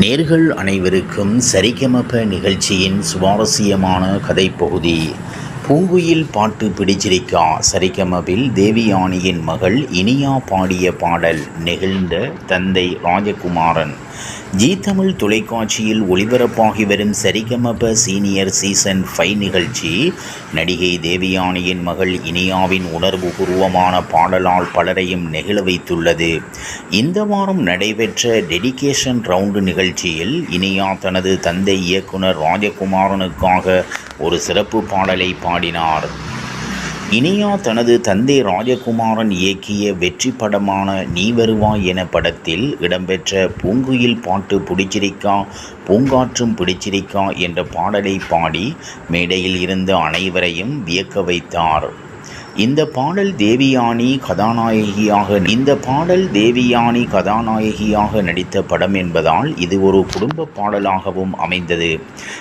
நேர்கள் அனைவருக்கும் சரிகமப நிகழ்ச்சியின் சுவாரஸ்யமான கதைப்பகுதி. பூங்குயில் பாட்டு பிடிச்சிருக்கா? சரிகமபில் தேவியானியின் மகள் இனியா பாடிய பாடல் நெகிழ்ந்த தந்தை ராஜகுமாரன். ஜி தமிழ் தொலைக்காட்சியில் ஒளிபரப்பாகி வரும் சரிகமப சீனியர் சீசன் ஃபைவ் நிகழ்ச்சி நடிகை தேவியானியின் மகள் இனியாவின் உணர்வுபூர்வமான பாடலால் பலரையும் நெகிழ வைத்துள்ளது. இந்த வாரம் நடைபெற்ற டெடிகேஷன் ரவுண்டு நிகழ்ச்சியில் இனியா தனது தந்தை இயக்குனர் ராஜகுமாரனுக்காக ஒரு சிறப்பு பாடலை பாடினார் இனியா தனது தந்தை ராஜகுமாரன் இயக்கிய வெற்றி படமான நீ வருவாய் என படத்தில் இடம்பெற்ற பூங்குயில் பாட்டு பிடிச்சிரிக்கா பூங்காற்றும் பிடிச்சிரிக்கா என்ற பாடலை பாடி மேடையில் இருந்த அனைவரையும் வியக்க வைத்தார். இந்த பாடல் தேவியானி கதாநாயகியாக இந்த பாடல் தேவியானி கதாநாயகியாக நடித்த படம் என்பதால் இது ஒரு குடும்ப பாடலாகவும் அமைந்தது.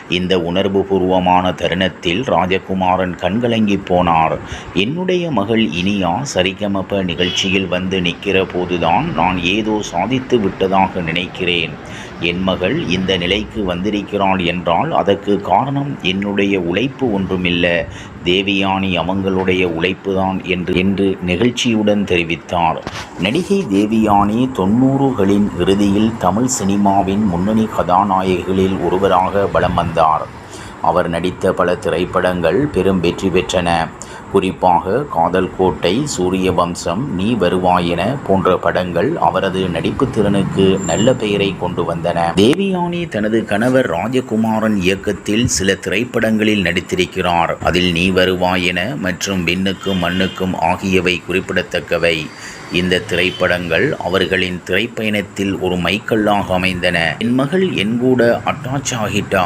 இந்த உணர்வுபூர்வமான தருணத்தில் ராஜகுமாரன் கண்கலங்கி போனார். என்னுடைய மகள் இனியா சரிகமப நிகழ்ச்சியில் வந்து நிற்கிற போதுதான் நான் ஏதோ சாதித்து விட்டதாக நினைக்கிறேன். என் மகள் இந்த நிலைக்கு வந்திருக்கிறாள் என்றால் அதற்கு காரணம் என்னுடைய உழைப்பு ஒன்றுமில்ல. தேவியானி அவங்களுடைய உழைப்பு தான் என்று என்று நெகிழ்ச்சியுடன் தெரிவித்தார். நடிகை தேவியானி தொண்ணூறுகளின் இறுதியில் தமிழ் சினிமாவின் முன்னணி கதாநாயகிகளில் ஒருவராக வலம் வந்தார். அவர் நடித்த பல திரைப்படங்கள் பெரும் வெற்றி பெற்றன. குறிப்பாக காதல் கோட்டை சூரிய வம்சம் நீ வருவாயென போன்ற படங்கள் அவரது நடிப்பு திறனுக்கு நல்ல பெயரை கொண்டு வந்தன. தேவியானி தனது கணவர் ராஜகுமாரன் இயக்கத்தில் சில திரைப்படங்களில் நடித்திருக்கிறார். அதில் நீ வருவாயென மற்றும் விண்ணுக்கும் மண்ணுக்கும் ஆகியவை குறிப்பிடத்தக்கவை. இந்த திரைப்படங்கள் அவர்களின் திரைப்பயணத்தில் ஒரு மைக்கல்லாக அமைந்தன. என் மகள் என் கூட அட்டாச் ஆகிட்டா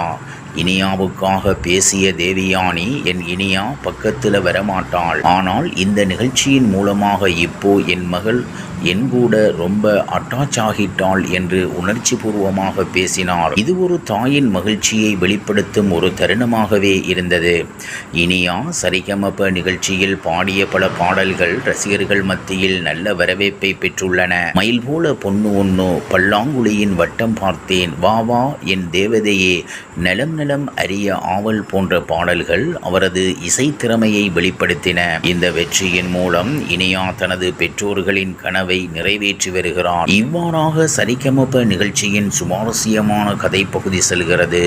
இனியாவுக்காக பேசிய தேவியானி என் இனியா பக்கத்தில் வரமாட்டாள். ஆனால் இந்த நிகழ்ச்சியின் மூலமாக இப்போ என் மகள் என் கூட ரொம்ப அட்டாச் ஆகிட்டாள் என்று உணர்ச்சி பூர்வமாக பேசினார். இது ஒரு தாயின் மகிழ்ச்சியை வெளிப்படுத்தும் ஒரு தருணமாகவே இருந்தது. இனியா சரிகமப நிகழ்ச்சியில் பாடிய பல பாடல்கள் ரசிகர்கள் மத்தியில் நல்ல வரவேற்பை பெற்றுள்ளன. மயில் போல பொண்ணு ஒண்ணு பல்லாங்குழியின் வட்டம் பார்த்தேன். வா வா என் தேவதையே நலம் நலம் அறிய ஆவல் போன்ற பாடல்கள் அவரது இசைத்திறமையை வெளிப்படுத்தின. இந்த வெற்றியின் மூலம் இனியா தனது பெற்றோர்களின் கனவை நிறைவேற்றி வருகிறார். இவ்வாறாக சரிகமப நிகழ்ச்சியின் சுவாரஸ்யமான கதை பகுதி செல்கிறது.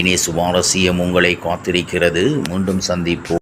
இனி சுவாரஸ்யம் உங்களை காத்திருக்கிறது. மீண்டும் சந்திப்போம்.